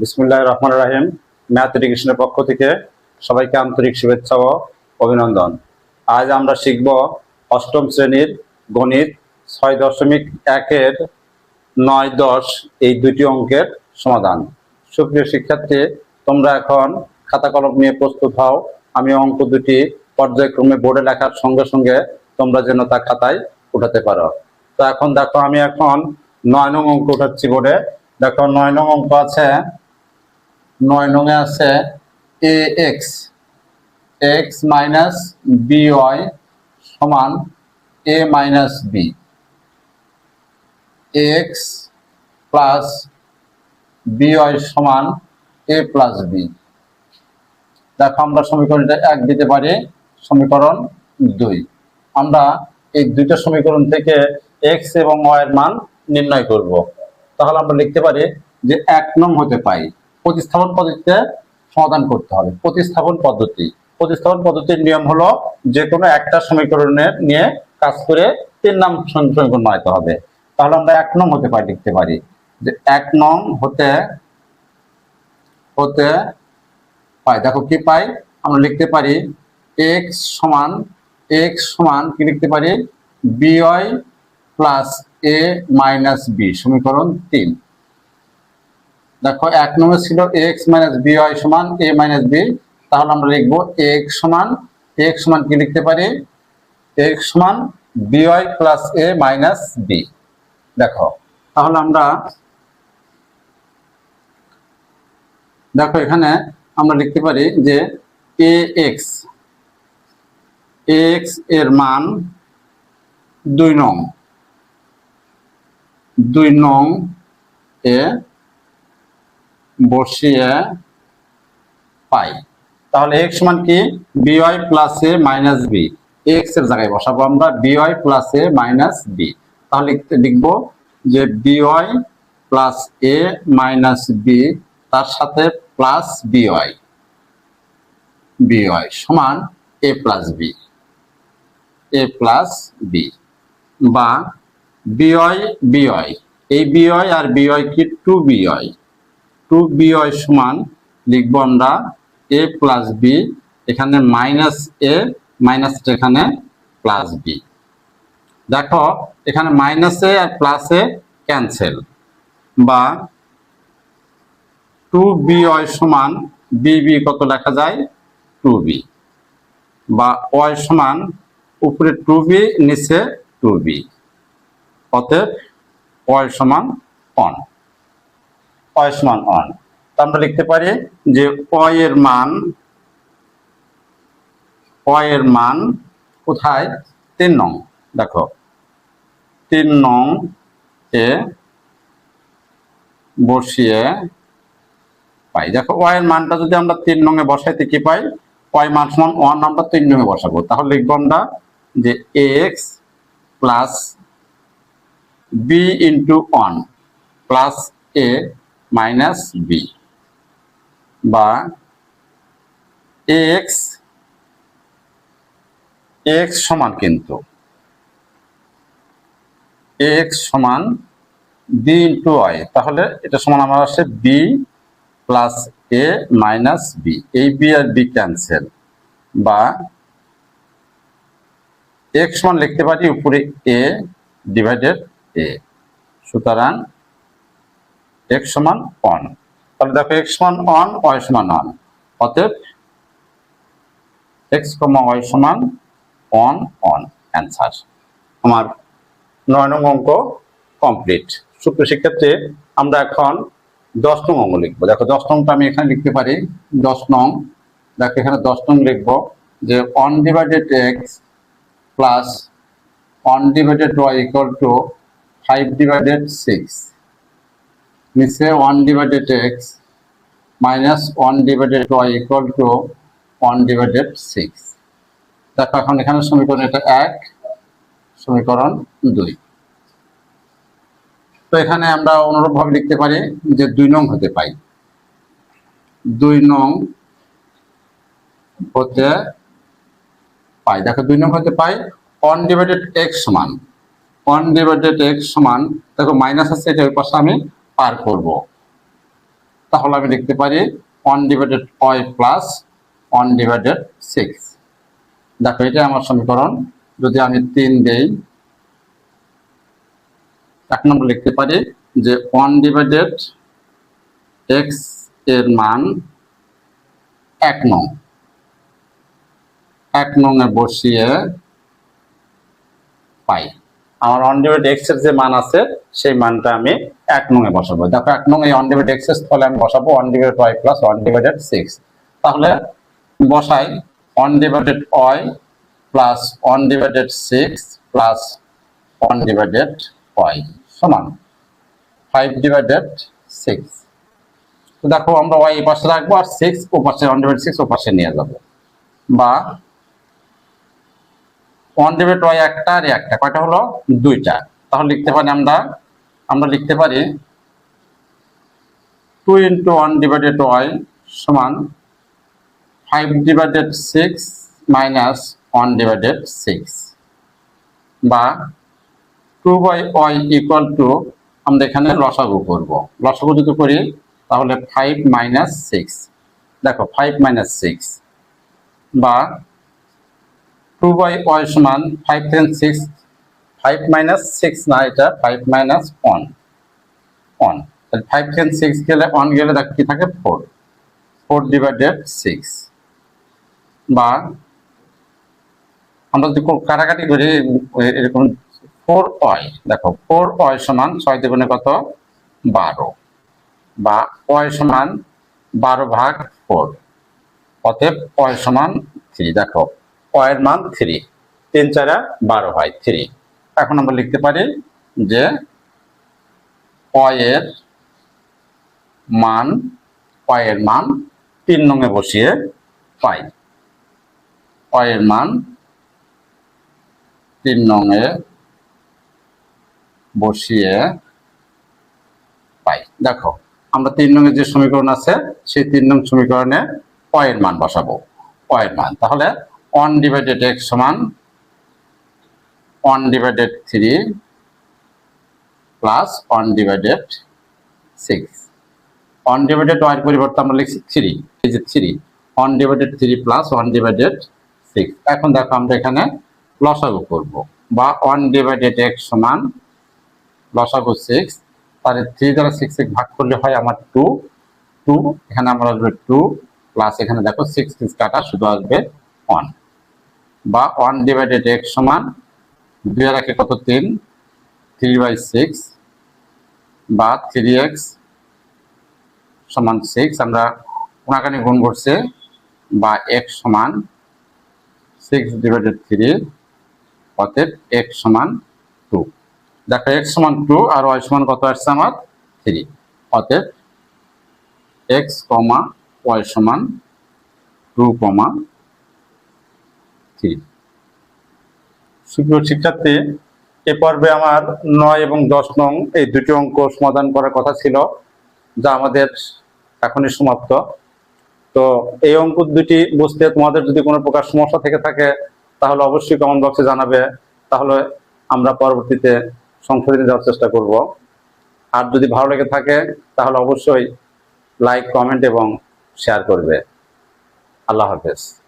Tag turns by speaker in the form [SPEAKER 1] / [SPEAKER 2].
[SPEAKER 1] বিসমুল্লাহ রহমান রাহিম। ম্যাথ এডুকেশনের পক্ষ থেকে সবাইকে আন্তরিক শুভেচ্ছা ও অভিনন্দন। আজ আমরা শিখব অষ্টম শ্রেণির গণিত ছয় দশমিক একের নয় দশ এই দুটি অঙ্কের সমাধান। সুপ্রিয় শিক্ষার্থী, তোমরা এখন খাতা কলম নিয়ে প্রস্তুত হও। আমি অঙ্ক দুটি পর্যায়ক্রমে বোর্ডে লেখার সঙ্গে সঙ্গে তোমরা যেন তা খাতায় উঠাতে পারো। তো এখন দেখো, আমি এখন নয় নং অঙ্ক উঠাচ্ছি বোর্ডে। দেখো, নয় নং অঙ্ক আছে নয় নঙে আছে A X. X minus B Y সমান A minus B. X plus B Y সমান এ প্লাস বি। দেখো আমরা সমীকরণটা এক দিতে পারি, সমীকরণ দুই। আমরা এই দুইটা সমীকরণ থেকে এক্স এবং ওয়াই এর মান নির্ণয় করব। তাহলে আমরা লিখতে পারি যে এক নং হতে পাই। প্রতিস্থাপন পদ্ধতিতে সমাধান করতে হবে। প্রতিস্থাপন পদ্ধতি। প্রতিস্থাপন পদ্ধতির নিয়ম হলো যে কোনো একটা সমীকরণের নিয়ে কাজ করে তিন নাম সমীকরণ বানাতে হবে। তাহলে আমরা এক নং হতে পারি লিখতে পারি। যে এক নং হতে হতে পাই। দেখো কি পাই? আমরা লিখতে পারি এক্স সমান এক্স সমান কি লিখতে পারি? B Y plus A minus B সমীকরণ তিন। দেখো, এক নম্বর ছিল এক্স মাইনাস বি ওয়াই সমান এ মাইনাস বি তাহলে আমরা লিখব এক্স সমান এক্স সমান কি লিখতে পারি? এক্স সমান B Y plus A minus B দেখো, তাহলে আমরা দেখো, এখানে আমরা লিখতে পারি যে এ এক্স এক্সের মান দুই নং দুই নং এ বসিয়ে পাই। তাহলে এক্স সমান কি? B Y plus A minus B এক্সের জায়গায় বসাবো আমরা B Y plus A minus B তাহলে লিখব যে B Y plus A minus B তার সাথে plus B Y B Y সমান A plus B A plus B বা বিওয়াই বিওয়াই এই বিওয়াই আর বিওয়াই কি? Two B Y two B Y সমান লিখব আমরা এ প্লাস বি, এখানে মাইনাস এ, মাইনাস এখানে প্লাস বি। দেখো, এখানে মাইনাস এ আর প্লাস এ ক্যান্সেল বা টু বি ওয়াই সমান বি বি কত লেখা যায়? টু বি বা ওয়াই সমান উপরে টু বি, নিচে টু বি। অতএব ওয়াই সমান অন ওয়াই সমান অন। তা আমরা লিখতে পারি যে ওয়াই এর মান ওয়াই এর মান কোথায়? তিন নং। দেখো, তিন নং এ বসিয়ে পাই। দেখো ওয়াই এর মানটা যদি আমরা তিন নঙে বসাইতে কি পাই? ওয়াই মান সমান ওয়ান, আমরা তিন নঙে বসাবো। তাহলে লিখব আমরা যে X plus B into one plus A minus B বা এক্স এক্স সমান কিন্তু। এক্স সমান বি ইন্টু ওয়াই তাহলে এটা সমান আমার আসে B plus A minus B এই বি আর বি ক্যান্সেল বা এক্স সমান লিখতে পারি উপরে এ ডিভাইডেড এ সুতরাং এক্স সমান অন তাহলে দেখো এক্স সমান অন ওয়াই সমান অন অতএব এক্স কমা ওয়াই সমান অন অন অ্যান্সার আমার নয় নং অঙ্ক কমপ্লিট সুপ্রিয় শিক্ষার্থী, আমরা এখন দশ নং অঙ্ক লিখব। দেখো দশ নংটা আমি এখানে লিখতে পারি। দশ নং, দেখো এখানে দশ নং লিখব যে one divided X plus one divided Y equal to five divided six নিচে one divided X minus one divided Y equal to one divided six দেখো, এখন এখানে সমীকরণ এটা এক, সমীকরণ দুই। তো এখানে আমরা অনুরূপভাবে লিখতে পারি যে দুই নং হতে পাই। দুই নং হতে পাই। দেখো, দুই নং হতে পাই ওয়ান ডিভাইডেড এক্স সমান। ওয়ান ডিভাইডেড এক্স সমান, দেখো মাইনাস আছে এটা ওই পাশে আমি পার করব। তাহলে আমি লিখতে পারি one divided Y plus one divided six দেখো, এটা আমার সমীকরণ। যদি আমি তিন দেই, এক নম্বর লিখতে পারি যে ওয়ান ডিভাইডেড এক্সের মান এক নং। এক নং এ বসিয়ে পাই। আমার ওয়ান ডিভাইড এক্সের যে মান আছে, সেই মানটা আমি এক এ বসাবো। দেখো, এক নং এই ওয়ান ডিভাইড এক্সের স্থলে আমি বসাবো one divide Y plus one divided six তাহলে বসাই one divided Y plus one divided six plus one divided Y সমান ফাইভ ডিভাইডেড সিক্স দেখো, আমরা ওয়াই এই পাশে রাখব আর সিক্স ও পাশে ওয়ান ডিভাইড সিক্স ও পাশে নিয়ে যাব। বা ওয়ান ডিভাইড ওয়াই একটা আর একটা, কয়টা হলো? দুইটা। তাহলে লিখতে পারি আমরা আমরা লিখতে পারি two into one divided Y সমান five divided six minus one divided six বা two by Y equal to আমরা এখানে লসাগু করব। লসাগু যদি করি, তাহলে ফাইভ মাইনাস সিক্স দেখো ফাইভ মাইনাস সিক্স বা টু বাই ওয়াই সমান five ten six five minus six না এটা five minus one one five ten six গেলে ওয়ান গেলে দেখ কি থাকে? ফোর ফোর ডিভাইডেড সিক্স বা আমরা যদি কাটাকাটি করি এরকম ফোর ওয়াই দেখো ফোর ওয়াই সমান ছয় দ্বিগুণে কত? বারো. বা ওয়াই সমান বারো ভাগ ফোর অতএব ওয়াই সমান থ্রি দেখো। ওয়ের মান থ্রি তিন চারা বারো হয় থ্রি এখন আমরা লিখতে পারি যে ওয়ের মান ওয়ের মান তিন নঙে বসিয়ে পাই। ওয়ের মান তিন নঙে বসিয়ে পাই। দেখো, আমরা তিন নঙের যে সমীকরণ আছে, সেই তিন নং সমীকরণে ওয়ের মান বসাবো। ওয়ের মান, তাহলে ওয়ান ডিভাইডেড এক্স সমান one divided three plus one divided six one divided ওয়াইয়ের পরিবর্তে আমরা লিখছি থ্রি এই যে three one divided three plus one divided six এখন দেখো আমরা এখানে লসাগু করব। বা ওয়ান ডিভাইডেড এক্স সমান লসাগু সিক্স তাহলে থ্রি দ্বারা সিক্স ভাগ করলে হয় আমার টু টু এখানে আমার আসবে টু প্লাস এখানে দেখো সিক্স সিক্স কাটা শুধু আসবে ওয়ান বা ওয়ান ডিভাইডেড এক্স সমান দুই আর একে কত তিন? থ্রি বাই সিক্স বা থ্রি এক্স সমান সিক্স আমরা কোনাকানি গুণ করছে বা এক্স সমান সিক্স ডিভাইডেড থ্রি অতএব এক্স সমান টু দেখো এক্স সমান টু আর ওয়াই সমান কত আসছে আমার? থ্রি অতএব এক্স কমা ওয়াই সমান টু কমা থ্রি সুপ্রিয় শিক্ষার্থী, এ পর্বে আমার নয় এবং দশ নং এই দুটি অঙ্ক সমাধান করার কথা ছিল, যা আমাদের এখনই সমাপ্ত। তো এই অঙ্ক দুটি বুঝতে তোমাদের যদি কোনো প্রকার সমস্যা থেকে থাকে, তাহলে অবশ্যই কমেন্ট বক্সে জানাবে, তাহলে আমরা পরবর্তীতে সংশোধনে যাওয়ার চেষ্টা করব। আর যদি ভালো লেগে থাকে, তাহলে অবশ্যই লাইক কমেন্ট এবং শেয়ার করবে। আল্লাহ হাফেজ।